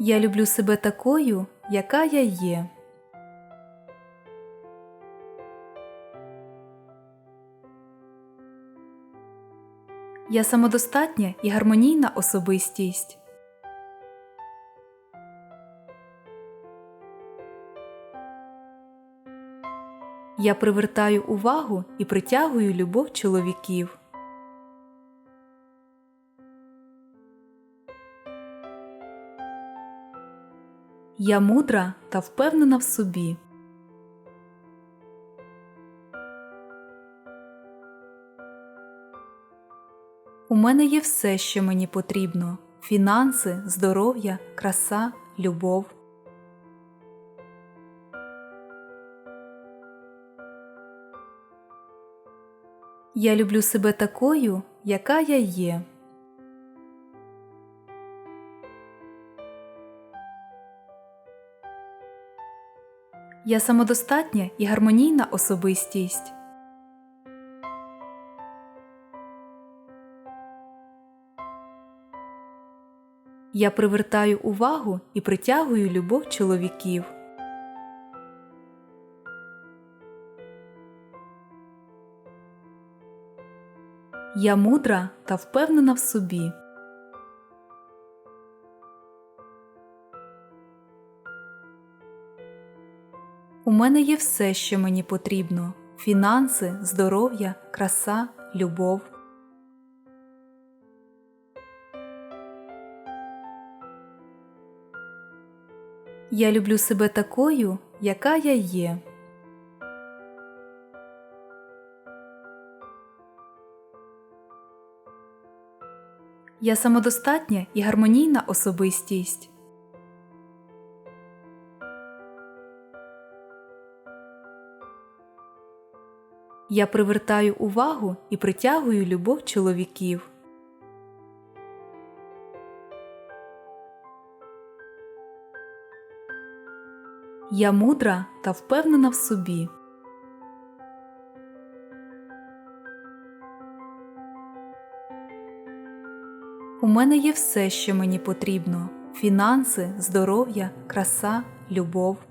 Я люблю себе такою, яка я є. Я самодостатня і гармонійна особистість. Я привертаю увагу і притягую любов чоловіків. Я мудра та впевнена в собі. У мене є все, що мені потрібно: фінанси, здоров'я, краса, любов. Я люблю себе такою, яка я є. Я самодостатня і гармонійна особистість. Я привертаю увагу і притягую любов чоловіків. Я мудра та впевнена в собі. У мене є все, що мені потрібно: фінанси, здоров'я, краса, любов. Я люблю себе такою, яка я є. Я самодостатня і гармонійна особистість. Я привертаю увагу і притягую любов чоловіків. Я мудра та впевнена в собі. У мене є все, що мені потрібно: фінанси, здоров'я, краса, любов.